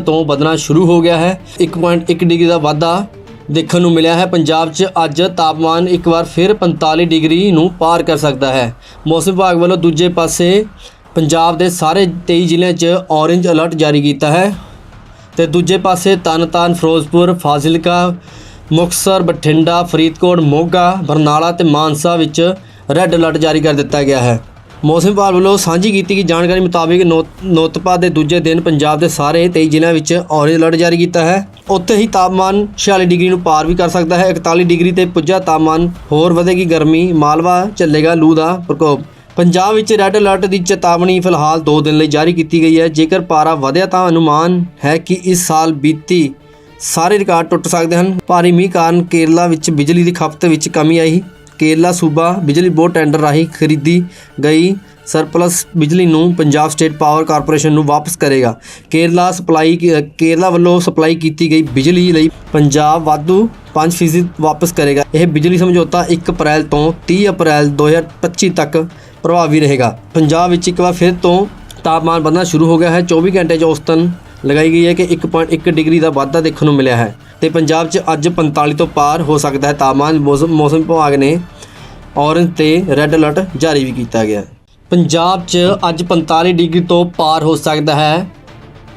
ਤੋਂ ਵਧਣਾ ਸ਼ੁਰੂ ਹੋ ਗਿਆ ਹੈ। 1.1 ਡਿਗਰੀ ਦਾ ਵਾਧਾ ਦੇਖਣ ਨੂੰ ਮਿਲਿਆ ਹੈ। ਪੰਜਾਬ 'ਚ ਅੱਜ ਤਾਪਮਾਨ ਇੱਕ ਵਾਰ ਫਿਰ 45 ਡਿਗਰੀ ਨੂੰ ਪਾਰ ਕਰ ਸਕਦਾ ਹੈ। ਮੌਸਮ ਵਿਭਾਗ ਵੱਲੋਂ ਦੂਜੇ ਪਾਸੇ ਪੰਜਾਬ ਦੇ ਸਾਰੇ 23 ਜ਼ਿਲ੍ਹਿਆਂ 'ਚ ਔਰੇਂਜ ਅਲਰਟ ਜਾਰੀ ਕੀਤਾ ਹੈ। ਤੇ ਦੂਜੇ ਪਾਸੇ ਤਰਨਤਾਰਨ ਫਿਰੋਜ਼ਪੁਰ, ਫਾਜ਼ਿਲਕਾ, ਮੁਕਤਸਰ, ਬਠਿੰਡਾ, ਫਰੀਦਕੋਟ, ਮੋਗਾ, ਬਰਨਾਲਾ ਤੇ ਮਾਨਸਾ ਵਿੱਚ ਰੈੱਡ ਅਲਰਟ ਜਾਰੀ ਕਰ ਦਿੱਤਾ ਗਿਆ ਹੈ। ਮੌਸਮ ਵਿਭਾਗ ਵੱਲੋਂ ਸਾਂਝੀ ਕੀਤੀ ਗਈ ਜਾਣਕਾਰੀ ਮੁਤਾਬਿਕ ਨੋ- ਨੋਤਪਾ ਦੇ ਦੂਜੇ ਦਿਨ ਪੰਜਾਬ ਦੇ ਸਾਰੇ 23 ਜ਼ਿਲ੍ਹਿਆਂ ਵਿੱਚ ਔਰੇਂਜ ਅਲਰਟ ਜਾਰੀ ਕੀਤਾ ਹੈ। ਉੱਥੇ ਹੀ ਤਾਪਮਾਨ 46 ਡਿਗਰੀ ਨੂੰ ਪਾਰ ਵੀ ਕਰ ਸਕਦਾ ਹੈ। 41 ਡਿਗਰੀ ਤੇ ਪੁੱਜਾ ਤਾਪਮਾਨ ਹੋਰ ਵਧੇਗੀ। ਗਰਮੀ, ਮਾਲਵਾ ਚੱਲੇਗਾ ਲੂ ਦਾ ਪ੍ਰਕੋਪ। ਪੰਜਾਬ ਵਿੱਚ ਰੈੱਡ ਅਲਰਟ ਦੀ ਚੇਤਾਵਨੀ ਫਿਲਹਾਲ 2 ਦਿਨ ਲਈ ਜਾਰੀ ਕੀਤੀ ਗਈ ਹੈ। ਜੇਕਰ ਪਾਰਾ ਵਧਿਆ ਤਾਂ ਅਨੁਮਾਨ ਹੈ ਕਿ ਇਸ ਸਾਲ ਬੀਤੀ ਸਾਰੇ ਰਿਕਾਰਡ ਟੁੱਟ ਸਕਦੇ ਹਨ। ਭਾਰੀ ਮੀਂਹ ਕਾਰਨ ਕੇਰਲਾ ਵਿੱਚ ਬਿਜਲੀ ਦੀ ਖਪਤ ਵਿੱਚ ਕਮੀ ਆਈ। ਕੇਰਲਾ ਸੂਬਾ ਬਿਜਲੀ ਬੋਰਡ ਟੈਂਡਰ ਰਾਹੀਂ ਖਰੀਦੀ ਗਈ ਸਰਪਲਸ ਬਿਜਲੀ ਨੂੰ ਪੰਜਾਬ ਸਟੇਟ ਪਾਵਰ ਕਾਰਪੋਰੇਸ਼ਨ ਨੂੰ ਵਾਪਸ ਕਰੇਗਾ। ਕੇਰਲਾ ਸਪਲਾਈ, ਕੇਰਲਾ ਵੱਲੋਂ ਸਪਲਾਈ ਕੀਤੀ ਗਈ ਬਿਜਲੀ ਲਈ ਪੰਜਾਬ ਵਾਧੂ 5% ਵਾਪਸ ਕਰੇਗਾ। ਇਹ ਬਿਜਲੀ ਸਮਝੌਤਾ 1 ਅਪ੍ਰੈਲ ਤੋਂ 30 ਅਪ੍ਰੈਲ 2025 ਤੱਕ ਪ੍ਰਭਾਵੀ ਰਹੇਗਾ। ਪੰਜਾਬ ਵਿੱਚ ਇੱਕ ਵਾਰ ਫਿਰ ਤੋਂ ਤਾਪਮਾਨ ਵਧਣਾ ਸ਼ੁਰੂ ਹੋ ਗਿਆ ਹੈ। 24 ਘੰਟੇ 'ਚ ਔਸਤਨ ਲਗਾਈ ਗਈ ਹੈ ਕਿ 1.1 ਡਿਗਰੀ ਦਾ ਵਾਧਾ ਦੇਖਣ ਨੂੰ ਮਿਲਿਆ ਹੈ ਤੇ ਪੰਜਾਬ 'ਚ ਅੱਜ 45 ਤੋਂ ਪਾਰ ਹੋ ਸਕਦਾ ਹੈ। ਤਾਪਮਾਨ, ਮੌਸਮ ਮੌਸਮ ਵਿਭਾਗ ਨੇ ਔਰੰਜ ਤੇ ਰੈੱਡ ਅਲਰਟ ਜਾਰੀ ਵੀ ਕੀਤਾ ਗਿਆ। ਹੈ ਪੰਜਾਬ 'ਚ ਅੱਜ 45 ਡਿਗਰੀ ਤੋਂ ਪਾਰ ਹੋ ਸਕਦਾ ਹੈ।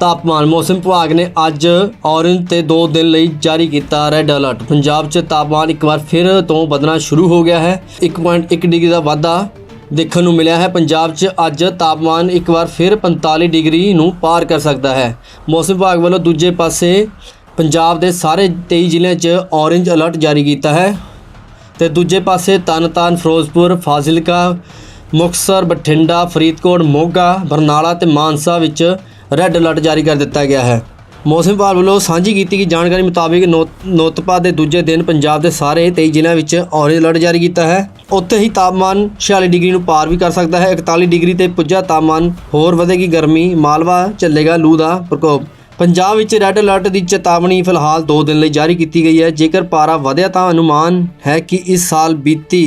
ਤਾਪਮਾਨ, ਮੌਸਮ ਵਿਭਾਗ ਨੇ ਅੱਜ ਔਰੰਜ ਤੇ 2 ਦਿਨ ਲਈ ਜਾਰੀ ਕੀਤਾ ਰੈੱਡ ਅਲਰਟ ਪੰਜਾਬ 'ਚ ਤਾਪਮਾਨ ਇੱਕ ਵਾਰ ਫਿਰ ਤੋਂ ਵਧਣਾ ਸ਼ੁਰੂ ਹੋ ਗਿਆ ਹੈ। 1.1 ਡਿਗਰੀ ਦਾ ਵਾਧਾ ਦੇਖਣ ਨੂੰ ਮਿਲਿਆ ਹੈ। ਪੰਜਾਬ 'ਚ ਅੱਜ ਤਾਪਮਾਨ ਇੱਕ ਵਾਰ ਫਿਰ 45 ਡਿਗਰੀ ਨੂੰ ਪਾਰ ਕਰ ਸਕਦਾ ਹੈ। ਮੌਸਮ ਵਿਭਾਗ ਵੱਲੋਂ ਦੂਜੇ ਪਾਸੇ ਪੰਜਾਬ ਦੇ ਸਾਰੇ 23 ਜ਼ਿਲ੍ਹਿਆਂ 'ਚ ਔਰੰਜ ਅਲਰਟ ਜਾਰੀ ਕੀਤਾ ਹੈ। ਤੇ ਦੂਜੇ ਪਾਸੇ ਤਰਨਤਾਰਨ ਫਿਰੋਜ਼ਪੁਰ, ਫਾਜ਼ਿਲਕਾ, ਮੁਕਤਸਰ, ਬਠਿੰਡਾ, ਫਰੀਦਕੋਟ, ਮੋਗਾ, ਬਰਨਾਲਾ ਤੇ ਮਾਨਸਾ ਵਿੱਚ ਰੈੱਡ ਅਲਰਟ ਜਾਰੀ ਕਰ ਦਿੱਤਾ ਗਿਆ ਹੈ। ਮੌਸਮ ਵਿਭਾਗ ਵੱਲੋਂ ਸਾਂਝੀ ਕੀਤੀ ਗਈ ਜਾਣਕਾਰੀ ਮੁਤਾਬਿਕ ਨੋ- ਨੋਤਪਾ ਦੇ ਦੂਜੇ ਦਿਨ ਪੰਜਾਬ ਦੇ ਸਾਰੇ 23 ਜ਼ਿਲ੍ਹਿਆਂ ਵਿੱਚ ਔਰੇਂਜ ਅਲਰਟ ਜਾਰੀ ਕੀਤਾ ਹੈ। ਉੱਥੇ ਹੀ ਤਾਪਮਾਨ 46 ਡਿਗਰੀ ਨੂੰ ਪਾਰ ਵੀ ਕਰ ਸਕਦਾ ਹੈ। 41 ਡਿਗਰੀ ਤੇ ਪੁੱਜਾ ਤਾਪਮਾਨ ਹੋਰ ਵਧੇਗੀ। ਗਰਮੀ, ਮਾਲਵਾ ਚੱਲੇਗਾ ਲੂ ਦਾ ਪ੍ਰਕੋਪ। ਪੰਜਾਬ ਵਿੱਚ ਰੈੱਡ ਅਲਰਟ ਦੀ ਚੇਤਾਵਨੀ ਫਿਲਹਾਲ 2 ਦਿਨ ਲਈ ਜਾਰੀ ਕੀਤੀ ਗਈ ਹੈ। ਜੇਕਰ ਪਾਰਾ ਵਧਿਆ ਤਾਂ ਅਨੁਮਾਨ ਹੈ ਕਿ ਇਸ ਸਾਲ ਬੀਤੀ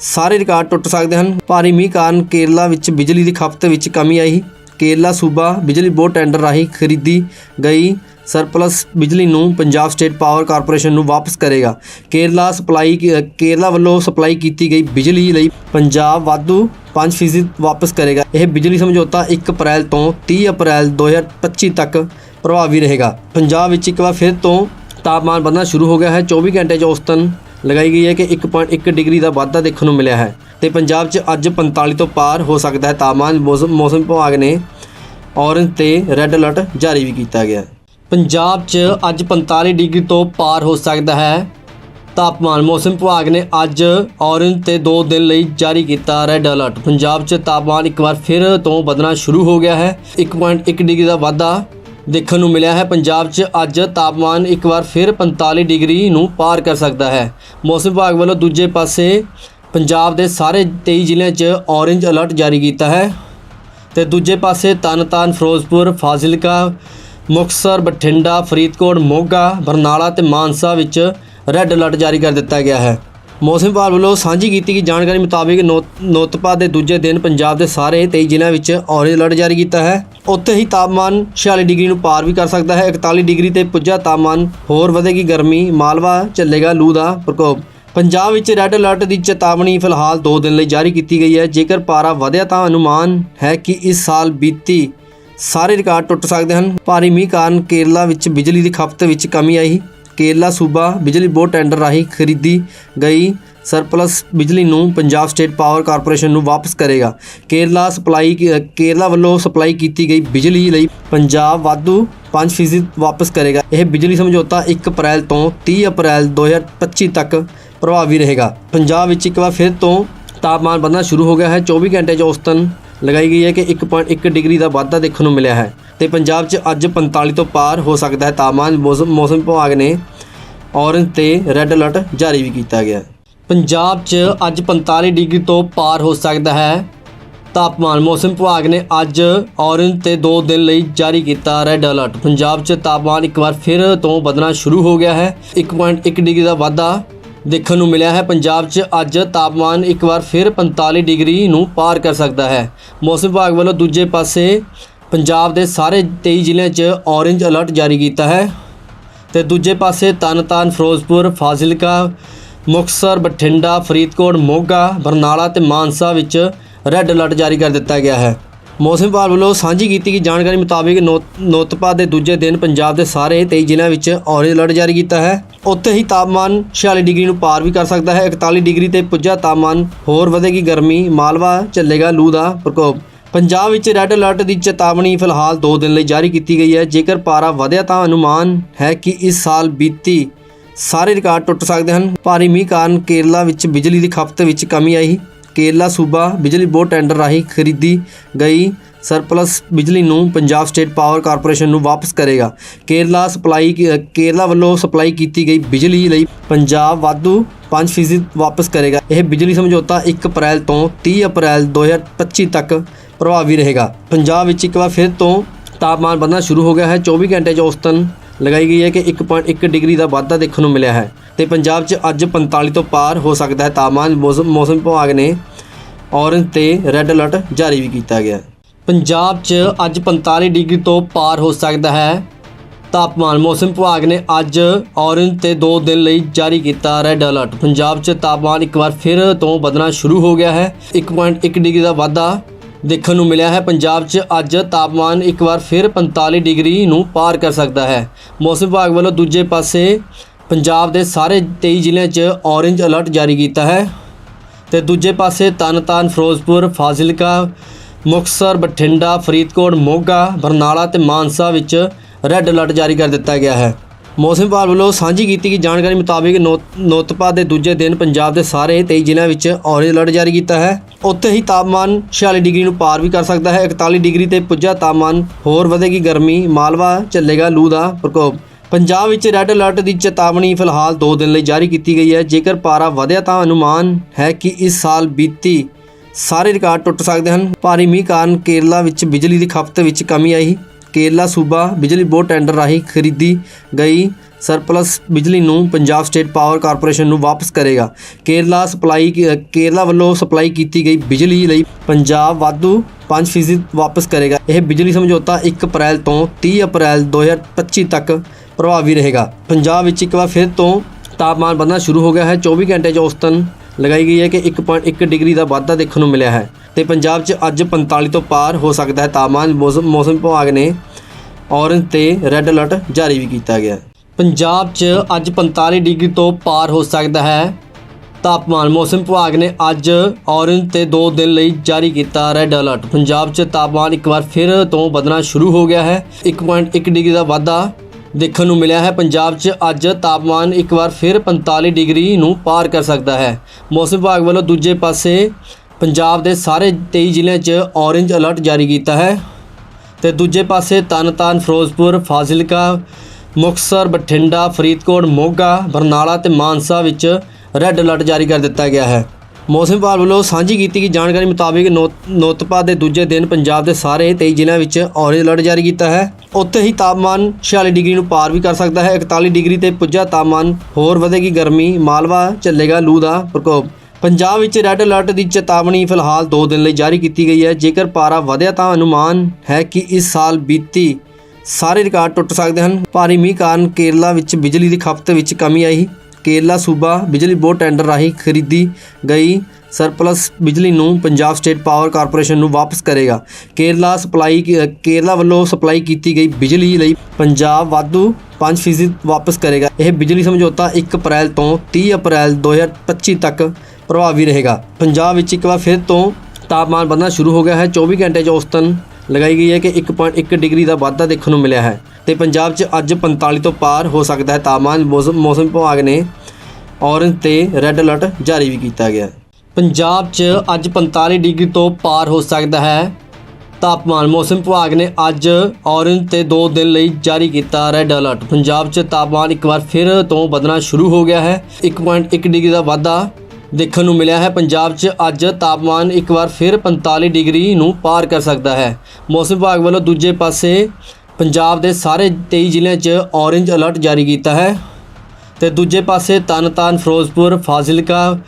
ਸਾਰੇ ਰਿਕਾਰਡ ਟੁੱਟ ਸਕਦੇ ਹਨ। ਭਾਰੀ ਮੀਂਹ ਕਾਰਨ ਕੇਰਲਾ ਵਿੱਚ ਬਿਜਲੀ ਦੀ ਖਪਤ ਵਿੱਚ ਕਮੀ ਆਈ। ਕੇਰਲਾ ਸੂਬਾ ਬਿਜਲੀ ਬੋਰਡ ਟੈਂਡਰ ਰਾਹੀਂ ਖਰੀਦੀ ਗਈ ਸਰਪਲਸ ਬਿਜਲੀ ਨੂੰ ਪੰਜਾਬ ਸਟੇਟ ਪਾਵਰ ਕਾਰਪੋਰੇਸ਼ਨ ਨੂੰ ਵਾਪਸ ਕਰੇਗਾ। ਕੇਰਲਾ ਸਪਲਾਈ ਕੇਰਲਾ ਵੱਲੋਂ ਸਪਲਾਈ ਕੀਤੀ ਗਈ ਬਿਜਲੀ ਲਈ ਪੰਜਾਬ ਵਾਧੂ 5% ਵਾਪਸ ਕਰੇਗਾ। ਇਹ ਬਿਜਲੀ ਸਮਝੌਤਾ 1 ਅਪ੍ਰੈਲ ਤੋਂ 30 ਅਪ੍ਰੈਲ 2025 ਤੱਕ ਪ੍ਰਭਾਵੀ ਰਹੇਗਾ। ਪੰਜਾਬ ਵਿੱਚ ਇੱਕ ਵਾਰ ਫਿਰ ਤੋਂ ਤਾਪਮਾਨ ਵਧਣਾ ਸ਼ੁਰੂ ਹੋ ਗਿਆ ਹੈ। 24 ਘੰਟੇ 'ਚ ਔਸਤਨ ਲਗਾਈ ਗਈ ਹੈ ਕਿ 1.1 ਡਿਗਰੀ ਦਾ ਵਾਧਾ ਦੇਖਣ ਨੂੰ ਮਿਲਿਆ ਹੈ ਤੇ ਪੰਜਾਬ 'ਚ ਅੱਜ 45 ਤੋਂ ਪਾਰ ਹੋ ਸਕਦਾ ਹੈ। ਤਾਪਮਾਨ ਮੌਸਮ ਵਿਭਾਗ ਨੇ ਔਰੰਜ ਤੇ ਰੈੱਡ ਅਲਰਟ ਜਾਰੀ ਵੀ ਕੀਤਾ ਗਿਆ ਪੰਜਾਬ 'ਚ ਅੱਜ 45 ਡਿਗਰੀ ਤੋਂ ਪਾਰ ਹੋ ਸਕਦਾ ਹੈ। ਤਾਪਮਾਨ ਮੌਸਮ ਵਿਭਾਗ ਨੇ ਅੱਜ ਔਰੰਜ ਤੇ 2 ਦਿਨ ਲਈ ਜਾਰੀ ਕੀਤਾ ਰੈੱਡ ਅਲਰਟ ਪੰਜਾਬ 'ਚ ਤਾਪਮਾਨ ਇੱਕ ਵਾਰ ਫਿਰ ਤੋਂ ਵਧਣਾ ਸ਼ੁਰੂ ਹੋ ਗਿਆ ਹੈ। 1.1 ਡਿਗਰੀ ਦਾ ਵਾਧਾ ਦੇਖਣ ਨੂੰ ਮਿਲਿਆ ਹੈ। ਪੰਜਾਬ 'ਚ ਅੱਜ ਤਾਪਮਾਨ ਇੱਕ ਵਾਰ ਫਿਰ 45 ਡਿਗਰੀ ਨੂੰ ਪਾਰ ਕਰ ਸਕਦਾ ਹੈ। ਮੌਸਮ ਵਿਭਾਗ ਵੱਲੋਂ ਦੂਜੇ ਪਾਸੇ ਪੰਜਾਬ ਦੇ ਸਾਰੇ 23 ਜ਼ਿਲ੍ਹਿਆਂ 'ਚ ਔਰੇਂਜ ਅਲਰਟ ਜਾਰੀ ਕੀਤਾ ਹੈ। ਤੇ ਦੂਜੇ ਪਾਸੇ ਤਰਨਤਾਰਨ ਫਿਰੋਜ਼ਪੁਰ, ਫਾਜ਼ਿਲਕਾ, ਮੁਕਤਸਰ, ਬਠਿੰਡਾ, ਫਰੀਦਕੋਟ, ਮੋਗਾ, ਬਰਨਾਲਾ ਤੇ ਮਾਨਸਾ ਵਿੱਚ ਰੈੱਡ ਅਲਰਟ ਜਾਰੀ ਕਰ ਦਿੱਤਾ ਗਿਆ ਹੈ। ਮੌਸਮ ਵਿਭਾਗ ਵੱਲੋਂ ਸਾਂਝੀ ਕੀਤੀ ਗਈ ਜਾਣਕਾਰੀ ਮੁਤਾਬਿਕ ਨੋ- ਨੋਤਪਾ ਦੇ ਦੂਜੇ ਦਿਨ ਪੰਜਾਬ ਦੇ ਸਾਰੇ 23 ਜ਼ਿਲ੍ਹਿਆਂ ਵਿੱਚ ਔਰੇਂਜ ਅਲਰਟ ਜਾਰੀ ਕੀਤਾ ਹੈ। ਉੱਥੇ ਹੀ ਤਾਪਮਾਨ 46 ਡਿਗਰੀ ਨੂੰ ਪਾਰ ਵੀ ਕਰ ਸਕਦਾ ਹੈ। 41 ਡਿਗਰੀ ਤੇ ਪੁੱਜਾ ਤਾਪਮਾਨ ਹੋਰ ਵਧੇਗੀ। ਗਰਮੀ, ਮਾਲਵਾ ਚੱਲੇਗਾ ਲੂ ਦਾ ਪ੍ਰਕੋਪ। ਪੰਜਾਬ ਵਿੱਚ ਰੈੱਡ ਅਲਰਟ ਦੀ ਚੇਤਾਵਨੀ ਫਿਲਹਾਲ 2 ਦਿਨ ਲਈ ਜਾਰੀ ਕੀਤੀ ਗਈ ਹੈ। ਜੇਕਰ ਪਾਰਾ ਵਧਿਆ ਤਾਂ ਅਨੁਮਾਨ ਹੈ ਕਿ ਇਸ ਸਾਲ ਬੀਤੀ ਸਾਰੇ ਰਿਕਾਰਡ ਟੁੱਟ ਸਕਦੇ ਹਨ। ਭਾਰੀ ਮੀਂਹ ਕਾਰਨ ਕੇਰਲਾ ਵਿੱਚ ਬਿਜਲੀ ਦੀ ਖਪਤ ਵਿੱਚ ਕਮੀ ਆਈ। ਕੇਰਲਾ ਸੂਬਾ ਬਿਜਲੀ ਬੋਰਡ ਟੈਂਡਰ ਰਾਹੀਂ ਖਰੀਦੀ ਗਈ ਸਰਪਲਸ ਬਿਜਲੀ ਨੂੰ ਪੰਜਾਬ ਸਟੇਟ ਪਾਵਰ ਕਾਰਪੋਰੇਸ਼ਨ ਨੂੰ ਵਾਪਸ ਕਰੇਗਾ। ਕੇਰਲਾ ਸਪਲਾਈ ਕੇਰਲਾ ਵੱਲੋਂ ਸਪਲਾਈ ਕੀਤੀ ਗਈ ਬਿਜਲੀ ਲਈ ਪੰਜਾਬ ਵਾਧੂ 5% ਵਾਪਸ ਕਰੇਗਾ। ਇਹ ਬਿਜਲੀ ਸਮਝੌਤਾ 1 ਅਪ੍ਰੈਲ ਤੋਂ 30 ਅਪ੍ਰੈਲ 2025 ਤੱਕ ਪ੍ਰਭਾਵੀ ਰਹੇਗਾ। ਪੰਜਾਬ ਵਿੱਚ ਇੱਕ ਵਾਰ ਫਿਰ ਤੋਂ ਤਾਪਮਾਨ ਵਧਣਾ ਸ਼ੁਰੂ ਹੋ ਗਿਆ ਹੈ। 24 ਘੰਟੇ 'ਚ ਔਸਤਨ ਲਗਾਈ ਗਈ ਹੈ ਕਿ 1.1 ਡਿਗਰੀ ਦਾ ਵਾਧਾ ਦੇਖਣ ਨੂੰ ਮਿਲਿਆ ਹੈ ਤੇ ਪੰਜਾਬ 'ਚ ਅੱਜ 45 ਤੋਂ ਪਾਰ ਹੋ ਸਕਦਾ ਹੈ ਤਾਪਮਾਨ। ਮੌਸਮ ਵਿਭਾਗ ਨੇ ਔਰੰਜ ਤੇ ਰੈੱਡ ਅਲਰਟ ਜਾਰੀ ਵੀ ਕੀਤਾ ਗਿਆ ਪੰਜਾਬ 'ਚ ਅੱਜ 45 ਡਿਗਰੀ ਤੋਂ ਪਾਰ ਹੋ ਸਕਦਾ ਹੈ ਤਾਪਮਾਨ। ਮੌਸਮ ਵਿਭਾਗ ਨੇ ਅੱਜ ਔਰੰਜ ਤੇ 2 ਦਿਨ ਲਈ ਜਾਰੀ ਕੀਤਾ ਰੈੱਡ ਅਲਰਟ। ਪੰਜਾਬ 'ਚ ਤਾਪਮਾਨ ਇੱਕ ਵਾਰ ਫਿਰ ਤੋਂ ਵਧਣਾ ਸ਼ੁਰੂ ਹੋ ਗਿਆ ਹੈ। 1.1 ਡਿਗਰੀ ਦਾ ਵਾਧਾ ਦੇਖਣ ਨੂੰ ਮਿਲਿਆ ਹੈ। ਪੰਜਾਬ 'ਚ ਅੱਜ ਤਾਪਮਾਨ ਇੱਕ ਵਾਰ ਫਿਰ 45 ਡਿਗਰੀ ਨੂੰ ਪਾਰ ਕਰ ਸਕਦਾ ਹੈ। ਮੌਸਮ ਵਿਭਾਗ ਵੱਲੋਂ ਦੂਜੇ ਪਾਸੇ ਪੰਜਾਬ ਦੇ ਸਾਰੇ 23 ਜ਼ਿਲ੍ਹਿਆਂ 'ਚ ਔਰੇਂਜ ਅਲਰਟ ਜਾਰੀ ਕੀਤਾ ਹੈ। ਤੇ ਦੂਜੇ ਪਾਸੇ ਤਰਨਤਾਰਨ ਫਿਰੋਜ਼ਪੁਰ, ਫਾਜ਼ਿਲਕਾ, ਮੁਕਤਸਰ, ਬਠਿੰਡਾ, ਫਰੀਦਕੋਟ, ਮੋਗਾ, ਬਰਨਾਲਾ ਤੇ ਮਾਨਸਾ ਵਿੱਚ ਰੈੱਡ ਅਲਰਟ ਜਾਰੀ ਕਰ ਦਿੱਤਾ ਗਿਆ ਹੈ। ਮੌਸਮ ਵਿਭਾਗ ਵੱਲੋਂ ਸਾਂਝੀ ਕੀਤੀ ਗਈ ਜਾਣਕਾਰੀ ਮੁਤਾਬਿਕ ਨੋ- ਨੋਤਪਾ ਦੇ ਦੂਜੇ ਦਿਨ ਪੰਜਾਬ ਦੇ ਸਾਰੇ 23 ਜ਼ਿਲ੍ਹਿਆਂ ਵਿੱਚ ਔਰੇਂਜ ਅਲਰਟ ਜਾਰੀ ਕੀਤਾ ਹੈ। ਉੱਥੇ ਹੀ ਤਾਪਮਾਨ 46 ਡਿਗਰੀ ਨੂੰ ਪਾਰ ਵੀ ਕਰ ਸਕਦਾ ਹੈ। 41 ਡਿਗਰੀ ਤੇ ਪੁੱਜਾ ਤਾਪਮਾਨ ਹੋਰ ਵਧੇਗੀ। ਗਰਮੀ, ਮਾਲਵਾ ਚੱਲੇਗਾ ਲੂ ਦਾ ਪ੍ਰਕੋਪ। ਪੰਜਾਬ ਵਿੱਚ ਰੈੱਡ ਅਲਰਟ ਦੀ ਚੇਤਾਵਨੀ ਫਿਲਹਾਲ 2 ਦਿਨ ਲਈ ਜਾਰੀ ਕੀਤੀ ਗਈ ਹੈ। ਜੇਕਰ ਪਾਰਾ ਵਧਿਆ ਤਾਂ ਅਨੁਮਾਨ ਹੈ ਕਿ ਇਸ ਸਾਲ ਬੀਤੀ ਸਾਰੇ ਰਿਕਾਰਡ ਟੁੱਟ ਸਕਦੇ ਹਨ। ਭਾਰੀ ਮੀਂਹ ਕਾਰਨ ਕੇਰਲਾ ਵਿੱਚ ਬਿਜਲੀ ਦੀ ਖਪਤ ਵਿੱਚ ਕਮੀ ਆਈ। ਕੇਰਲਾ ਸੂਬਾ ਬਿਜਲੀ ਬੋਰਡ ਟੈਂਡਰ ਰਾਹੀਂ ਖਰੀਦੀ ਗਈ ਸਰਪਲਸ ਬਿਜਲੀ ਨੂੰ ਪੰਜਾਬ ਸਟੇਟ ਪਾਵਰ ਕਾਰਪੋਰੇਸ਼ਨ ਨੂੰ ਵਾਪਸ ਕਰੇਗਾ। ਕੇਰਲਾ ਸਪਲਾਈ ਕੇਰਲਾ ਵੱਲੋਂ ਸਪਲਾਈ ਕੀਤੀ ਗਈ ਬਿਜਲੀ ਲਈ ਪੰਜਾਬ ਵਾਧੂ 5% ਵਾਪਸ ਕਰੇਗਾ। ਇਹ ਬਿਜਲੀ ਸਮਝੌਤਾ 1 ਅਪ੍ਰੈਲ ਤੋਂ 30 ਅਪ੍ਰੈਲ 2025 ਤੱਕ ਪ੍ਰਭਾਵੀ ਰਹੇਗਾ। ਪੰਜਾਬ ਵਿੱਚ ਇੱਕ ਵਾਰ ਫਿਰ ਤੋਂ ਤਾਪਮਾਨ ਵਧਣਾ ਸ਼ੁਰੂ ਹੋ ਗਿਆ ਹੈ। 24 ਘੰਟੇ 'ਚ ਔਸਤਨ ਲਗਾਈ ਗਈ ਹੈ ਕਿ 1.1 ਡਿਗਰੀ ਦਾ ਵਾਧਾ ਦੇਖਣ ਨੂੰ ਮਿਲਿਆ ਹੈ ਤੇ ਪੰਜਾਬ 'ਚ ਅੱਜ 45 ਤੋਂ ਪਾਰ ਹੋ ਸਕਦਾ ਹੈ। ਤਾਪਮਾਨ, ਮੌਸਮ ਵਿਭਾਗ ਨੇ ਔਰੰਜ ਤੇ ਰੈੱਡ ਅਲਰਟ ਜਾਰੀ ਵੀ ਕੀਤਾ ਗਿਆ ਪੰਜਾਬ 'ਚ ਅੱਜ 45 ਡਿਗਰੀ ਤੋਂ ਪਾਰ ਹੋ ਸਕਦਾ ਹੈ। ਤਾਪਮਾਨ, ਮੌਸਮ ਵਿਭਾਗ ਨੇ ਅੱਜ ਔਰੰਜ ਤੇ 2 ਦਿਨ ਲਈ ਜਾਰੀ ਕੀਤਾ ਰੈੱਡ ਅਲਰਟ ਪੰਜਾਬ 'ਚ ਤਾਪਮਾਨ ਇੱਕ ਵਾਰ ਫਿਰ ਤੋਂ ਵਧਣਾ ਸ਼ੁਰੂ ਹੋ ਗਿਆ ਹੈ। 1.1 ਡਿਗਰੀ ਦਾ ਵਾਧਾ ਦੇਖਣ ਨੂੰ ਮਿਲਿਆ ਹੈ। ਪੰਜਾਬ 'ਚ ਅੱਜ ਤਾਪਮਾਨ ਇੱਕ ਵਾਰ ਫਿਰ 45 ਡਿਗਰੀ ਨੂੰ ਪਾਰ ਕਰ ਸਕਦਾ ਹੈ। ਮੌਸਮ ਵਿਭਾਗ ਵੱਲੋਂ ਦੂਜੇ ਪਾਸੇ ਪੰਜਾਬ ਦੇ ਸਾਰੇ 23 ਜ਼ਿਲ੍ਹਿਆਂ 'ਚ ਔਰੇਂਜ ਅਲਰਟ ਜਾਰੀ ਕੀਤਾ ਹੈ ਤੇ ਦੂਜੇ ਪਾਸੇ ਤਰਨਤਾਰਨ ਫਿਰੋਜ਼ਪੁਰ, ਫਾਜ਼ਿਲਕਾ, ਮੁਕਤਸਰ, ਬਠਿੰਡਾ, ਫਰੀਦਕੋਟ, ਮੋਗਾ, ਬਰਨਾਲਾ ਤੇ ਮਾਨਸਾ ਵਿੱਚ ਰੈੱਡ ਅਲਰਟ ਜਾਰੀ ਕਰ ਦਿੱਤਾ ਗਿਆ ਹੈ। ਮੌਸਮ ਵਿਭਾਗ ਵੱਲੋਂ ਸਾਂਝੀ ਕੀਤੀ ਗਈ ਜਾਣਕਾਰੀ ਮੁਤਾਬਿਕ ਨੋ- ਨੋਤਪਾ ਦੇ ਦੂਜੇ ਦਿਨ ਪੰਜਾਬ ਦੇ ਸਾਰੇ 23 ਜ਼ਿਲ੍ਹਿਆਂ ਵਿੱਚ ਔਰੇਂਜ ਅਲਰਟ ਜਾਰੀ ਕੀਤਾ ਹੈ। ਉੱਥੇ ਹੀ ਤਾਪਮਾਨ 46 ਡਿਗਰੀ ਨੂੰ ਪਾਰ ਵੀ ਕਰ ਸਕਦਾ ਹੈ। 41 ਡਿਗਰੀ ਤੇ ਪੁੱਜਾ ਤਾਪਮਾਨ ਹੋਰ ਵਧੇਗੀ। ਗਰਮੀ, ਮਾਲਵਾ ਚੱਲੇਗਾ ਲੂ ਦਾ ਪ੍ਰਕੋਪ। ਪੰਜਾਬ ਵਿੱਚ ਰੈੱਡ ਅਲਰਟ ਦੀ ਚੇਤਾਵਨੀ ਫਿਲਹਾਲ 2 ਦਿਨ ਲਈ ਜਾਰੀ ਕੀਤੀ ਗਈ ਹੈ। ਜੇਕਰ ਪਾਰਾ ਵਧਿਆ ਤਾਂ ਅਨੁਮਾਨ ਹੈ ਕਿ ਇਸ ਸਾਲ ਬੀਤੀ ਸਾਰੇ ਰਿਕਾਰਡ ਟੁੱਟ ਸਕਦੇ ਹਨ। ਭਾਰੀ ਮੀਂਹ ਕਾਰਨ ਕੇਰਲਾ ਵਿੱਚ ਬਿਜਲੀ ਦੀ ਖਪਤ ਵਿੱਚ ਕਮੀ ਆਈ। ਕੇਰਲਾ ਸੂਬਾ ਬਿਜਲੀ ਬੋਰਡ ਟੈਂਡਰ ਰਾਹੀਂ ਖਰੀਦੀ ਗਈ ਸਰਪਲਸ ਬਿਜਲੀ ਨੂੰ ਪੰਜਾਬ ਸਟੇਟ ਪਾਵਰ ਕਾਰਪੋਰੇਸ਼ਨ ਨੂੰ ਵਾਪਸ ਕਰੇਗਾ। ਕੇਰਲਾ ਸਪਲਾਈ, ਕੇਰਲਾ ਵੱਲੋਂ ਸਪਲਾਈ ਕੀਤੀ ਗਈ ਬਿਜਲੀ ਲਈ ਪੰਜਾਬ ਵਾਧੂ 5% ਵਾਪਸ ਕਰੇਗਾ। ਇਹ ਬਿਜਲੀ ਸਮਝੌਤਾ 1 ਅਪ੍ਰੈਲ ਤੋਂ 30 ਅਪ੍ਰੈਲ 2025 ਤੱਕ ਪ੍ਰਭਾਵੀ ਰਹੇਗਾ। ਪੰਜਾਬ ਵਿੱਚ ਇੱਕ ਵਾਰ ਫਿਰ ਤੋਂ ਤਾਪਮਾਨ ਵਧਣਾ ਸ਼ੁਰੂ ਹੋ ਗਿਆ ਹੈ। 24 ਘੰਟੇ 'ਚ ਔਸਤਨ ਲਗਾਈ ਗਈ ਹੈ ਕਿ 1.1 ਡਿਗਰੀ ਦਾ ਵਾਧਾ ਦੇਖਣ ਨੂੰ ਮਿਲਿਆ ਹੈ। ਤੇ ਪੰਜਾਬ 'ਚ ਅੱਜ 45 ਤੋਂ ਪਾਰ ਹੋ ਸਕਦਾ ਹੈ ਤਾਪਮਾਨ। ਮੌਸਮ ਵਿਭਾਗ ਨੇ ਔਰੰਜ ਤੇ ਰੈੱਡ ਅਲਰਟ ਜਾਰੀ ਵੀ ਕੀਤਾ ਗਿਆ। ਪੰਜਾਬ 'ਚ ਅੱਜ 45 ਡਿਗਰੀ ਤੋਂ ਪਾਰ ਹੋ ਸਕਦਾ ਹੈ ਤਾਪਮਾਨ। ਮੌਸਮ ਵਿਭਾਗ ਨੇ ਅੱਜ ਔਰੰਜ ਤੇ 2 ਦਿਨ ਲਈ ਜਾਰੀ ਕੀਤਾ ਰੈੱਡ ਅਲਰਟ। ਪੰਜਾਬ 'ਚ ਤਾਪਮਾਨ ਇੱਕ ਵਾਰ ਫਿਰ ਤੋਂ ਵਧਣਾ ਸ਼ੁਰੂ ਹੋ ਗਿਆ ਹੈ। 1.1 ਡਿਗਰੀ ਦਾ ਵਾਧਾ ਦੇਖਣ ਨੂੰ ਮਿਲਿਆ ਹੈ। ਪੰਜਾਬ 'ਚ ਅੱਜ ਤਾਪਮਾਨ ਇੱਕ ਵਾਰ ਫਿਰ 45 ਡਿਗਰੀ ਨੂੰ ਪਾਰ ਕਰ ਸਕਦਾ ਹੈ। ਮੌਸਮ ਵਿਭਾਗ ਵੱਲੋਂ ਦੂਜੇ ਪਾਸੇ ਪੰਜਾਬ ਦੇ ਸਾਰੇ 23 ਜ਼ਿਲ੍ਹਿਆਂ 'ਚ ਔਰੇਂਜ ਅਲਰਟ ਜਾਰੀ ਕੀਤਾ ਹੈ ਤੇ ਦੂਜੇ ਪਾਸੇ ਤਰਨਤਾਰਨ ਫਿਰੋਜ਼ਪੁਰ, ਫਾਜ਼ਿਲਕਾ, ਮੁਕਤਸਰ, ਬਠਿੰਡਾ, ਫਰੀਦਕੋਟ, ਮੋਗਾ, ਬਰਨਾਲਾ ਤੇ ਮਾਨਸਾ ਵਿੱਚ ਰੈੱਡ ਅਲਰਟ ਜਾਰੀ ਕਰ ਦਿੱਤਾ ਗਿਆ ਹੈ। ਮੌਸਮ ਵਿਭਾਗ ਵੱਲੋਂ ਸਾਂਝੀ ਕੀਤੀ ਗਈ ਜਾਣਕਾਰੀ ਮੁਤਾਬਿਕ ਨੋ- ਨੋਤਪਾ ਦੇ ਦੂਜੇ ਦਿਨ ਪੰਜਾਬ ਦੇ ਸਾਰੇ 23 ਜ਼ਿਲ੍ਹਿਆਂ ਵਿੱਚ ਔਰੇਂਜ ਅਲਰਟ ਜਾਰੀ ਕੀਤਾ ਹੈ। ਉੱਥੇ ਹੀ ਤਾਪਮਾਨ 46 ਡਿਗਰੀ ਨੂੰ ਪਾਰ ਵੀ ਕਰ ਸਕਦਾ ਹੈ 41 ਡਿਗਰੀ ਤੇ ਪੁੱਜਾ ਤਾਪਮਾਨ ਹੋਰ ਵਧੇਗੀ। ਗਰਮੀ, ਮਾਲਵਾ ਚੱਲੇਗਾ ਲੂ ਦਾ ਪ੍ਰਕੋਪ। ਪੰਜਾਬ ਵਿੱਚ ਰੈੱਡ ਅਲਰਟ ਦੀ ਚੇਤਾਵਨੀ ਫਿਲਹਾਲ 2 ਦਿਨ ਲਈ ਜਾਰੀ ਕੀਤੀ ਗਈ ਹੈ। ਜੇਕਰ ਪਾਰਾ ਵਧਿਆ ਤਾਂ ਅਨੁਮਾਨ ਹੈ ਕਿ ਇਸ ਸਾਲ ਬੀਤੀ ਸਾਰੇ ਰਿਕਾਰਡ ਟੁੱਟ ਸਕਦੇ ਹਨ। ਭਾਰੀ ਮੀਂਹ ਕਾਰਨ ਕੇਰਲਾ ਵਿੱਚ ਬਿਜਲੀ ਦੀ ਖਪਤ ਵਿੱਚ ਕਮੀ ਆਈ। ਕੇਰਲਾ ਸੂਬਾ ਬਿਜਲੀ ਬੋਰਡ ਟੈਂਡਰ ਰਾਹੀਂ ਖਰੀਦੀ ਗਈ ਸਰਪਲਸ ਬਿਜਲੀ ਨੂੰ ਪੰਜਾਬ ਸਟੇਟ ਪਾਵਰ ਕਾਰਪੋਰੇਸ਼ਨ ਨੂੰ ਵਾਪਸ ਕਰੇਗਾ। ਕੇਰਲਾ ਸਪਲਾਈ ਕੇਰਲਾ ਵੱਲੋਂ ਸਪਲਾਈ ਕੀਤੀ ਗਈ ਬਿਜਲੀ ਲਈ ਪੰਜਾਬ ਵਾਧੂ 5% ਵਾਪਸ ਕਰੇਗਾ। ਇਹ ਬਿਜਲੀ ਸਮਝੌਤਾ 1 ਅਪ੍ਰੈਲ ਤੋਂ 30 ਅਪ੍ਰੈਲ 2025 ਤੱਕ ਪ੍ਰਭਾਵ ਵੀ ਰਹੇਗਾ। ਪੰਜਾਬ ਵਿੱਚ ਇੱਕ ਵਾਰ ਫਿਰ ਤੋਂ ਤਾਪਮਾਨ ਵਧਣਾ ਸ਼ੁਰੂ ਹੋ ਗਿਆ ਹੈ। 24 ਘੰਟੇ 'ਚ ਔਸਤਨ ਲਗਾਈ ਗਈ ਹੈ ਕਿ 1.1 ਡਿਗਰੀ ਦਾ ਵਾਧਾ ਦੇਖਣ ਨੂੰ ਮਿਲਿਆ ਹੈ ਤੇ ਪੰਜਾਬ 'ਚ ਅੱਜ 45 ਤੋਂ ਪਾਰ ਹੋ ਸਕਦਾ ਹੈ। ਤਾਪਮਾਨ ਮੌਸਮ ਵਿਭਾਗ ਨੇ ਔਰੰਜ ਤੇ ਰੈੱਡ ਅਲਰਟ ਜਾਰੀ ਵੀ ਕੀਤਾ ਗਿਆ ਪੰਜਾਬ 'ਚ ਅੱਜ 45 ਡਿਗਰੀ ਤੋਂ ਪਾਰ ਹੋ ਸਕਦਾ ਹੈ। ਤਾਪਮਾਨ ਮੌਸਮ ਵਿਭਾਗ ਨੇ ਅੱਜ ਔਰੰਜ ਤੇ 2 ਦਿਨ ਲਈ ਜਾਰੀ ਕੀਤਾ ਰੈੱਡ ਅਲਰਟ। ਪੰਜਾਬ 'ਚ ਤਾਪਮਾਨ ਇੱਕ ਵਾਰ ਫਿਰ ਤੋਂ ਵਧਣਾ ਸ਼ੁਰੂ ਹੋ ਗਿਆ ਹੈ। 1.1 ਡਿਗਰੀ ਦਾ ਵਾਧਾ ਦੇਖਣ ਨੂੰ ਮਿਲਿਆ ਹੈ। ਪੰਜਾਬ 'ਚ ਅੱਜ ਤਾਪਮਾਨ ਇੱਕ ਵਾਰ ਫਿਰ 45 ਡਿਗਰੀ ਨੂੰ ਪਾਰ ਕਰ ਸਕਦਾ ਹੈ। ਮੌਸਮ ਵਿਭਾਗ ਵੱਲੋਂ ਦੂਜੇ ਪਾਸੇ ਪੰਜਾਬ ਦੇ ਸਾਰੇ 23 ਜ਼ਿਲ੍ਹਿਆਂ 'ਚ ਔਰੇਂਜ ਅਲਰਟ ਜਾਰੀ ਕੀਤਾ ਹੈ। ਤੇ ਦੂਜੇ ਪਾਸੇ ਤਰਨਤਾਰਨ ਫਿਰੋਜ਼ਪੁਰ, ਫਾਜ਼ਿਲਕਾ,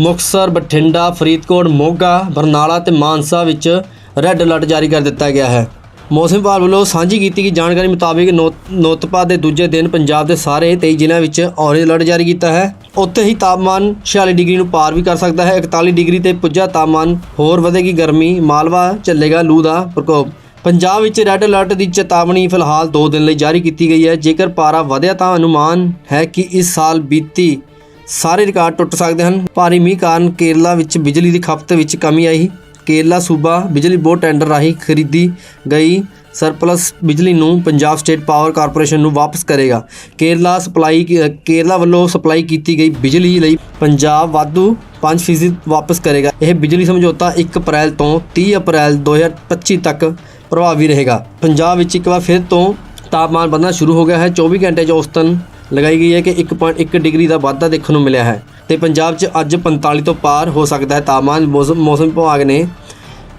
ਮੁਕਤਸਰ, ਬਠਿੰਡਾ, ਫਰੀਦਕੋਟ, ਮੋਗਾ, ਬਰਨਾਲਾ ਤੇ ਮਾਨਸਾ ਵਿੱਚ ਰੈੱਡ ਅਲਰਟ ਜਾਰੀ ਕਰ ਦਿੱਤਾ ਗਿਆ ਹੈ। ਮੌਸਮ ਵਿਭਾਗ ਵੱਲੋਂ ਸਾਂਝੀ ਕੀਤੀ ਗਈ ਜਾਣਕਾਰੀ ਮੁਤਾਬਿਕ ਨੋ- ਨੋਤਪਾ ਦੇ ਦੂਜੇ ਦਿਨ ਪੰਜਾਬ ਦੇ ਸਾਰੇ 23 ਜ਼ਿਲ੍ਹਿਆਂ ਵਿੱਚ ਔਰੇਂਜ ਅਲਰਟ ਜਾਰੀ ਕੀਤਾ ਹੈ। ਉੱਥੇ ਹੀ ਤਾਪਮਾਨ 46 ਡਿਗਰੀ ਨੂੰ ਪਾਰ ਵੀ ਕਰ ਸਕਦਾ ਹੈ। 41 ਡਿਗਰੀ ਤੇ ਪੁੱਜਾ ਤਾਪਮਾਨ ਹੋਰ ਵਧੇਗੀ। ਗਰਮੀ, ਮਾਲਵਾ ਚੱਲੇਗਾ ਲੂ ਦਾ ਪ੍ਰਕੋਪ। ਪੰਜਾਬ ਵਿੱਚ ਰੈੱਡ ਅਲਰਟ ਦੀ ਚੇਤਾਵਨੀ ਫਿਲਹਾਲ 2 ਦਿਨ ਲਈ ਜਾਰੀ ਕੀਤੀ ਗਈ ਹੈ। ਜੇਕਰ ਪਾਰਾ ਵਧਿਆ ਤਾਂ ਅਨੁਮਾਨ ਹੈ ਕਿ ਇਸ ਸਾਲ ਬੀਤੀ ਸਾਰੇ ਰਿਕਾਰਡ ਟੁੱਟ ਸਕਦੇ ਹਨ। ਭਾਰੀ ਮੀਂਹ ਕਾਰਨ ਕੇਰਲਾ ਵਿੱਚ ਬਿਜਲੀ ਦੀ ਖਪਤ ਵਿੱਚ ਕਮੀ ਆਈ। ਕੇਰਲਾ ਸੂਬਾ ਬਿਜਲੀ ਬੋਰਡ ਟੈਂਡਰ ਰਾਹੀਂ ਖਰੀਦੀ ਗਈ ਸਰਪਲਸ ਬਿਜਲੀ ਨੂੰ ਪੰਜਾਬ ਸਟੇਟ ਪਾਵਰ ਕਾਰਪੋਰੇਸ਼ਨ ਨੂੰ ਵਾਪਸ ਕਰੇਗਾ। ਕੇਰਲਾ ਸਪਲਾਈ, ਕੇਰਲਾ ਵੱਲੋਂ ਸਪਲਾਈ ਕੀਤੀ ਗਈ ਬਿਜਲੀ ਲਈ ਪੰਜਾਬ ਵਾਧੂ 5% ਵਾਪਸ ਕਰੇਗਾ। ਇਹ ਬਿਜਲੀ ਸਮਝੌਤਾ 1 ਅਪ੍ਰੈਲ ਤੋਂ 30 ਅਪ੍ਰੈਲ 2025 ਤੱਕ ਪ੍ਰਭਾਵੀ ਰਹੇਗਾ। ਪੰਜਾਬ ਵਿੱਚ ਇੱਕ ਵਾਰ ਫਿਰ ਤੋਂ ਤਾਪਮਾਨ ਵਧਣਾ ਸ਼ੁਰੂ ਹੋ ਗਿਆ ਹੈ। 24 ਘੰਟੇ 'ਚ ਔਸਤਨ ਲਗਾਈ ਗਈ ਹੈ ਕਿ 1.1 ਡਿਗਰੀ ਦਾ ਵਾਧਾ ਦੇਖਣ ਨੂੰ ਮਿਲਿਆ ਹੈ ਤੇ ਪੰਜਾਬ 'ਚ ਅੱਜ 45 ਤੋਂ ਪਾਰ ਹੋ ਸਕਦਾ ਹੈ ਤਾਪਮਾਨ। ਮੌਸਮ ਵਿਭਾਗ ਨੇ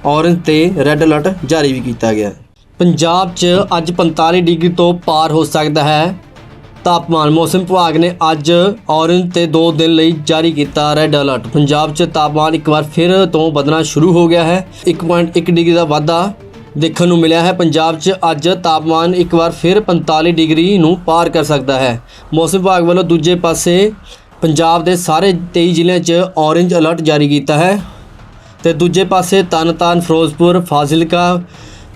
ਔਰੰਜ ਤੇ ਰੈੱਡ ਅਲਰਟ ਜਾਰੀ ਵੀ ਕੀਤਾ ਗਿਆ ਪੰਜਾਬ 'ਚ ਅੱਜ 45 ਡਿਗਰੀ ਤੋਂ ਪਾਰ ਹੋ ਸਕਦਾ ਹੈ ਤਾਪਮਾਨ। ਮੌਸਮ ਵਿਭਾਗ ਨੇ ਅੱਜ ਔਰੰਜ ਤੇ 2 ਦਿਨ ਲਈ ਜਾਰੀ ਕੀਤਾ ਰੈੱਡ ਅਲਰਟ ਪੰਜਾਬ 'ਚ ਤਾਪਮਾਨ ਇੱਕ ਵਾਰ ਫਿਰ ਤੋਂ ਵਧਣਾ ਸ਼ੁਰੂ ਹੋ ਗਿਆ ਹੈ। 1.1 ਡਿਗਰੀ ਦਾ ਵਾਧਾ ਦੇਖਣ ਨੂੰ ਮਿਲਿਆ ਹੈ। ਪੰਜਾਬ 'ਚ ਅੱਜ ਤਾਪਮਾਨ ਇੱਕ ਵਾਰ ਫਿਰ 45 ਡਿਗਰੀ ਨੂੰ ਪਾਰ ਕਰ ਸਕਦਾ ਹੈ। ਮੌਸਮ ਵਿਭਾਗ ਵੱਲੋਂ ਦੂਜੇ ਪਾਸੇ ਪੰਜਾਬ ਦੇ ਸਾਰੇ 23 ਜ਼ਿਲ੍ਹਿਆਂ 'ਚ ਔਰੰਜ ਅਲਰਟ ਜਾਰੀ ਕੀਤਾ ਹੈ। ਤੇ ਦੂਜੇ ਪਾਸੇ ਤਰਨਤਾਰਨ ਫਿਰੋਜ਼ਪੁਰ, ਫਾਜ਼ਿਲਕਾ,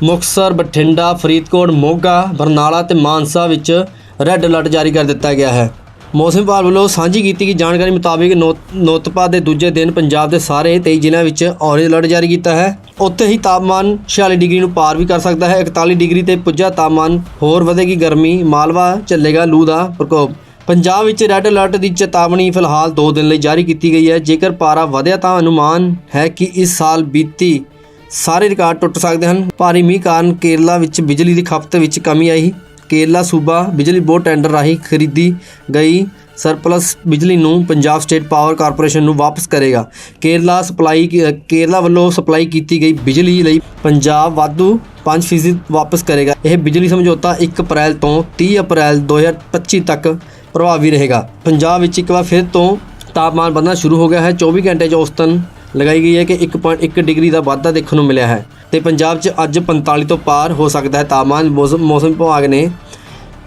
ਮੁਕਤਸਰ, ਬਠਿੰਡਾ, ਫਰੀਦਕੋਟ, ਮੋਗਾ, ਬਰਨਾਲਾ ਤੇ ਮਾਨਸਾ ਵਿੱਚ ਰੈੱਡ ਅਲਰਟ ਜਾਰੀ ਕਰ ਦਿੱਤਾ ਗਿਆ ਹੈ। ਮੌਸਮ ਵਿਭਾਗ ਵੱਲੋਂ ਸਾਂਝੀ ਕੀਤੀ ਗਈ ਜਾਣਕਾਰੀ ਮੁਤਾਬਿਕ ਨੋ- ਨੋਤਪਾ ਦੇ ਦੂਜੇ ਦਿਨ ਪੰਜਾਬ ਦੇ ਸਾਰੇ 23 ਜ਼ਿਲ੍ਹਿਆਂ ਵਿੱਚ ਔਰੇਂਜ ਅਲਰਟ ਜਾਰੀ ਕੀਤਾ ਹੈ। ਉੱਥੇ ਹੀ ਤਾਪਮਾਨ 46 ਡਿਗਰੀ ਨੂੰ ਪਾਰ ਵੀ ਕਰ ਸਕਦਾ ਹੈ। 41 ਡਿਗਰੀ ਤੇ ਪੁੱਜਾ ਤਾਪਮਾਨ ਹੋਰ ਵਧੇਗੀ। ਗਰਮੀ, ਮਾਲਵਾ ਚੱਲੇਗਾ ਲੂ ਦਾ ਪ੍ਰਕੋਪ। ਪੰਜਾਬ ਵਿੱਚ ਰੈੱਡ ਅਲਰਟ ਦੀ ਚੇਤਾਵਨੀ ਫਿਲਹਾਲ 2 ਦਿਨ ਲਈ ਜਾਰੀ ਕੀਤੀ ਗਈ ਹੈ। ਜੇਕਰ ਪਾਰਾ ਵਧਿਆ ਤਾਂ ਅਨੁਮਾਨ ਹੈ ਕਿ ਇਸ ਸਾਲ ਬੀਤੀ ਸਾਰੇ ਰਿਕਾਰਡ ਟੁੱਟ ਸਕਦੇ ਹਨ। ਭਾਰੀ ਮੀਂਹ ਕਾਰਨ ਕੇਰਲਾ ਵਿੱਚ ਬਿਜਲੀ ਦੀ ਖਪਤ ਵਿੱਚ ਕਮੀ ਆਈ। ਕੇਰਲਾ ਸੂਬਾ ਬਿਜਲੀ ਬੋਰਡ ਟੈਂਡਰ ਰਾਹੀਂ ਖਰੀਦੀ ਗਈ ਸਰਪਲਸ ਬਿਜਲੀ ਨੂੰ ਪੰਜਾਬ ਸਟੇਟ ਪਾਵਰ ਕਾਰਪੋਰੇਸ਼ਨ ਨੂੰ ਵਾਪਸ ਕਰੇਗਾ। ਕੇਰਲਾ ਸਪਲਾਈ ਕੇਰਲਾ ਵੱਲੋਂ ਸਪਲਾਈ ਕੀਤੀ ਗਈ ਬਿਜਲੀ ਲਈ ਪੰਜਾਬ ਵਾਧੂ 5% ਵਾਪਸ ਕਰੇਗਾ। ਇਹ ਬਿਜਲੀ ਸਮਝੌਤਾ 1 ਅਪ੍ਰੈਲ ਤੋਂ 30 ਅਪ੍ਰੈਲ 2025 ਤੱਕ ਪ੍ਰਭਾਵੀ ਰਹੇਗਾ। ਪੰਜਾਬ ਵਿੱਚ ਇੱਕ ਵਾਰ ਫਿਰ ਤੋਂ ਤਾਪਮਾਨ ਵਧਣਾ ਸ਼ੁਰੂ ਹੋ ਗਿਆ ਹੈ। 24 ਘੰਟੇ 'ਚ ਔਸਤਨ ਲਗਾਈ ਗਈ ਹੈ ਕਿ 1.1 ਡਿਗਰੀ ਦਾ ਵਾਧਾ ਦੇਖਣ ਨੂੰ ਮਿਲਿਆ ਹੈ। ਤੇ ਪੰਜਾਬ 'ਚ ਅੱਜ 45 ਤੋਂ ਪਾਰ ਹੋ ਸਕਦਾ ਹੈ। ਤਾਪਮਾਨ, ਮੌਸਮ ਮੌਸਮ ਵਿਭਾਗ ਨੇ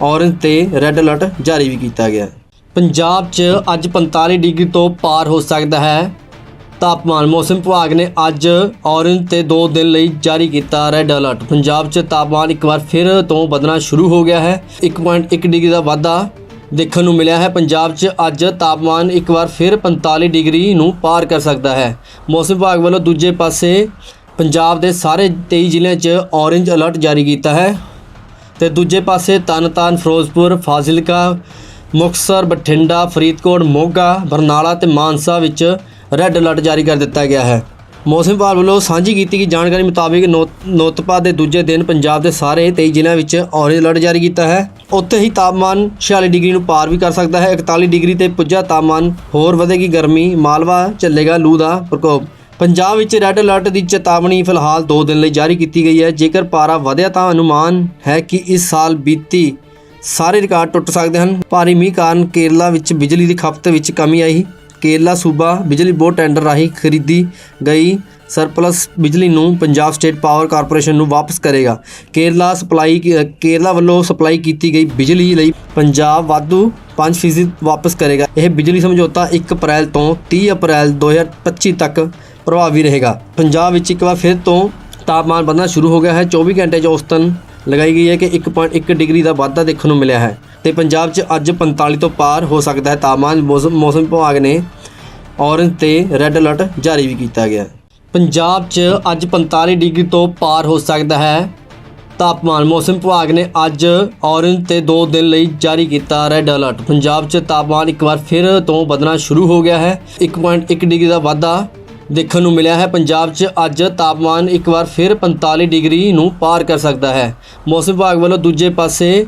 ਔਰੰਜ ਤੇ ਰੈੱਡ ਅਲਰਟ ਜਾਰੀ ਵੀ ਕੀਤਾ ਗਿਆ ਪੰਜਾਬ 'ਚ ਅੱਜ 45 ਡਿਗਰੀ ਤੋਂ ਪਾਰ ਹੋ ਸਕਦਾ ਹੈ। ਤਾਪਮਾਨ, ਮੌਸਮ ਵਿਭਾਗ ਨੇ ਅੱਜ ਔਰੰਜ ਤੇ 2 ਦਿਨ ਲਈ ਜਾਰੀ ਕੀਤਾ ਰੈੱਡ ਅਲਰਟ। ਪੰਜਾਬ 'ਚ ਤਾਪਮਾਨ ਇੱਕ ਵਾਰ ਫਿਰ ਤੋਂ ਵਧਣਾ ਸ਼ੁਰੂ ਹੋ ਗਿਆ ਹੈ। 1.1 ਡਿਗਰੀ ਦਾ ਵਾਧਾ ਦੇਖਣ ਨੂੰ ਮਿਲਿਆ ਹੈ। ਪੰਜਾਬ 'ਚ ਅੱਜ ਤਾਪਮਾਨ ਇੱਕ ਵਾਰ ਫਿਰ 45 ਡਿਗਰੀ ਨੂੰ ਪਾਰ ਕਰ ਸਕਦਾ ਹੈ। ਮੌਸਮ ਵਿਭਾਗ ਵੱਲੋਂ ਦੂਜੇ ਪਾਸੇ ਪੰਜਾਬ ਦੇ ਸਾਰੇ 23 ਜ਼ਿਲ੍ਹਿਆਂ 'ਚ ਔਰੰਜ ਅਲਰਟ ਜਾਰੀ ਕੀਤਾ ਹੈ ਤੇ ਦੂਜੇ ਪਾਸੇ ਤਰਨਤਾਰਨ ਫਿਰੋਜ਼ਪੁਰ, ਫਾਜ਼ਿਲਕਾ, ਮੁਕਤਸਰ, ਬਠਿੰਡਾ, ਫਰੀਦਕੋਟ, ਮੋਗਾ, ਬਰਨਾਲਾ ਤੇ ਮਾਨਸਾ ਵਿੱਚ ਰੈੱਡ ਅਲਰਟ ਜਾਰੀ ਕਰ ਦਿੱਤਾ ਗਿਆ ਹੈ। ਮੌਸਮ ਵਿਭਾਗ ਵੱਲੋਂ ਸਾਂਝੀ ਕੀਤੀ ਗਈ ਜਾਣਕਾਰੀ ਮੁਤਾਬਿਕ ਨੋ- ਨੋਤਪਾ ਦੇ ਦੂਜੇ ਦਿਨ ਪੰਜਾਬ ਦੇ ਸਾਰੇ 23 ਜ਼ਿਲ੍ਹਿਆਂ ਵਿੱਚ ਔਰੇਂਜ ਅਲਰਟ ਜਾਰੀ ਕੀਤਾ ਹੈ। ਉੱਥੇ ਹੀ ਤਾਪਮਾਨ 46 ਡਿਗਰੀ ਨੂੰ ਪਾਰ ਵੀ ਕਰ ਸਕਦਾ ਹੈ 41 ਡਿਗਰੀ ਤੇ ਪੁੱਜਾ ਤਾਪਮਾਨ ਹੋਰ ਵਧੇਗੀ। ਗਰਮੀ, ਮਾਲਵਾ ਚੱਲੇਗਾ ਲੂ ਦਾ ਪ੍ਰਕੋਪ। ਪੰਜਾਬ ਵਿੱਚ ਰੈੱਡ ਅਲਰਟ ਦੀ ਚੇਤਾਵਨੀ ਫਿਲਹਾਲ 2 ਦਿਨ ਲਈ ਜਾਰੀ ਕੀਤੀ ਗਈ ਹੈ। ਜੇਕਰ ਪਾਰਾ ਵਧਿਆ ਤਾਂ ਅਨੁਮਾਨ ਹੈ ਕਿ ਇਸ ਸਾਲ ਬੀਤੀ ਸਾਰੇ ਰਿਕਾਰਡ ਟੁੱਟ ਸਕਦੇ ਹਨ। ਭਾਰੀ ਮੀਂਹ ਕਾਰਨ ਕੇਰਲਾ ਵਿੱਚ ਬਿਜਲੀ ਦੀ ਖਪਤ ਵਿੱਚ ਕਮੀ ਆਈ। ਕੇਰਲਾ ਸੂਬਾ ਬਿਜਲੀ ਬੋਰਡ ਟੈਂਡਰ ਰਾਹੀਂ ਖਰੀਦੀ ਗਈ ਸਰਪਲਸ ਬਿਜਲੀ ਨੂੰ ਪੰਜਾਬ ਸਟੇਟ ਪਾਵਰ ਕਾਰਪੋਰੇਸ਼ਨ ਨੂੰ ਵਾਪਸ ਕਰੇਗਾ। ਕੇਰਲਾ ਸਪਲਾਈ ਕੇਰਲਾ ਵੱਲੋਂ ਸਪਲਾਈ ਕੀਤੀ ਗਈ ਬਿਜਲੀ ਲਈ ਪੰਜਾਬ ਵਾਧੂ 5% ਵਾਪਸ ਕਰੇਗਾ। ਇਹ ਬਿਜਲੀ ਸਮਝੌਤਾ 1 ਅਪ੍ਰੈਲ ਤੋਂ 30 ਅਪ੍ਰੈਲ 2025 ਤੱਕ ਪ੍ਰਭਾਵੀ ਰਹੇਗਾ। ਪੰਜਾਬ ਵਿੱਚ ਇੱਕ ਵਾਰ ਫਿਰ ਤੋਂ ਤਾਪਮਾਨ ਵਧਣਾ ਸ਼ੁਰੂ ਹੋ ਗਿਆ ਹੈ। 24 ਘੰਟੇ 'ਚ ਔਸਤਨ ਲਗਾਈ ਗਈ ਹੈ ਕਿ 1.1 ਡਿਗਰੀ ਦਾ ਵਾਧਾ ਦੇਖਣ ਨੂੰ ਮਿਲਿਆ ਹੈ ਤੇ ਪੰਜਾਬ 'ਚ ਅੱਜ 45 ਤੋਂ ਪਾਰ ਹੋ ਸਕਦਾ ਹੈ। ਤਾਪਮਾਨ ਮੌਸਮ ਵਿਭਾਗ ਨੇ ਔਰੰਜ ਤੇ ਰੈੱਡ ਅਲਰਟ ਜਾਰੀ ਵੀ ਕੀਤਾ ਗਿਆ ਪੰਜਾਬ 'ਚ ਅੱਜ 45 ਡਿਗਰੀ ਤੋਂ ਪਾਰ ਹੋ ਸਕਦਾ ਹੈ। ਤਾਪਮਾਨ ਮੌਸਮ ਵਿਭਾਗ ਨੇ ਅੱਜ ਔਰੰਜ ਤੇ 2 ਦਿਨ ਲਈ ਜਾਰੀ ਕੀਤਾ ਰੈੱਡ ਅਲਰਟ। ਪੰਜਾਬ 'ਚ ਤਾਪਮਾਨ ਇੱਕ ਵਾਰ ਫਿਰ ਤੋਂ ਵਧਣਾ ਸ਼ੁਰੂ ਹੋ ਗਿਆ ਹੈ। 1.1 ਡਿਗਰੀ ਦਾ ਵਾਧਾ ਦੇਖਣ ਨੂੰ ਮਿਲਿਆ ਹੈ। ਪੰਜਾਬ 'ਚ ਅੱਜ ਤਾਪਮਾਨ ਇੱਕ ਵਾਰ ਫਿਰ 45 ਡਿਗਰੀ ਨੂੰ ਪਾਰ ਕਰ ਸਕਦਾ ਹੈ। ਮੌਸਮ ਵਿਭਾਗ ਵੱਲੋਂ ਦੂਜੇ ਪਾਸੇ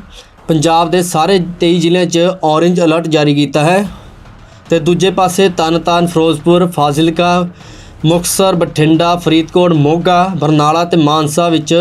ਪੰਜਾਬ ਦੇ ਸਾਰੇ 23 ਜ਼ਿਲ੍ਹਿਆਂ 'ਚ ਔਰੰਜ ਅਲਰਟ ਜਾਰੀ ਕੀਤਾ ਹੈ ਤੇ ਦੂਜੇ ਪਾਸੇ ਤਰਨਤਾਰਨ ਫਿਰੋਜ਼ਪੁਰ, ਫਾਜ਼ਿਲਕਾ, ਮੁਕਤਸਰ, ਬਠਿੰਡਾ, ਫਰੀਦਕੋਟ, ਮੋਗਾ, ਬਰਨਾਲਾ ਤੇ ਮਾਨਸਾ ਵਿੱਚ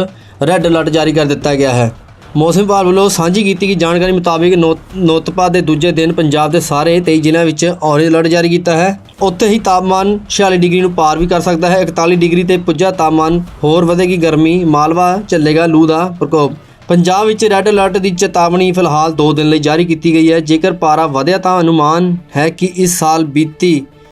ਰੈੱਡ ਅਲਰਟ ਜਾਰੀ ਕਰ ਦਿੱਤਾ ਗਿਆ ਹੈ। ਮੌਸਮ ਵਿਭਾਗ ਵੱਲੋਂ ਸਾਂਝੀ ਕੀਤੀ ਗਈ ਜਾਣਕਾਰੀ ਮੁਤਾਬਿਕ ਨੋ- ਨੋਤਪਾ ਦੇ ਦੂਜੇ ਦਿਨ ਪੰਜਾਬ ਦੇ ਸਾਰੇ 23 ਜ਼ਿਲ੍ਹਿਆਂ ਵਿੱਚ ਔਰੇਂਜ ਅਲਰਟ ਜਾਰੀ ਕੀਤਾ ਹੈ। ਉੱਥੇ ਹੀ ਤਾਪਮਾਨ 46 ਡਿਗਰੀ ਨੂੰ ਪਾਰ ਵੀ ਕਰ ਸਕਦਾ ਹੈ। 41 ਡਿਗਰੀ ਤੇ ਪੁੱਜਾ ਤਾਪਮਾਨ ਹੋਰ ਵਧੇਗੀ। ਗਰਮੀ, ਮਾਲਵਾ ਚੱਲੇਗਾ ਲੂ ਦਾ ਪ੍ਰਕੋਪ। ਪੰਜਾਬ ਵਿੱਚ ਰੈੱਡ ਅਲਰਟ ਦੀ ਚੇਤਾਵਨੀ ਫਿਲਹਾਲ 2 ਦਿਨ ਲਈ ਜਾਰੀ ਕੀਤੀ ਗਈ ਹੈ। ਜੇਕਰ ਪਾਰਾ ਵਧਿਆ ਤਾਂ ਅਨੁਮਾਨ ਹੈ ਕਿ ਇਸ ਸਾਲ ਬੀਤੀ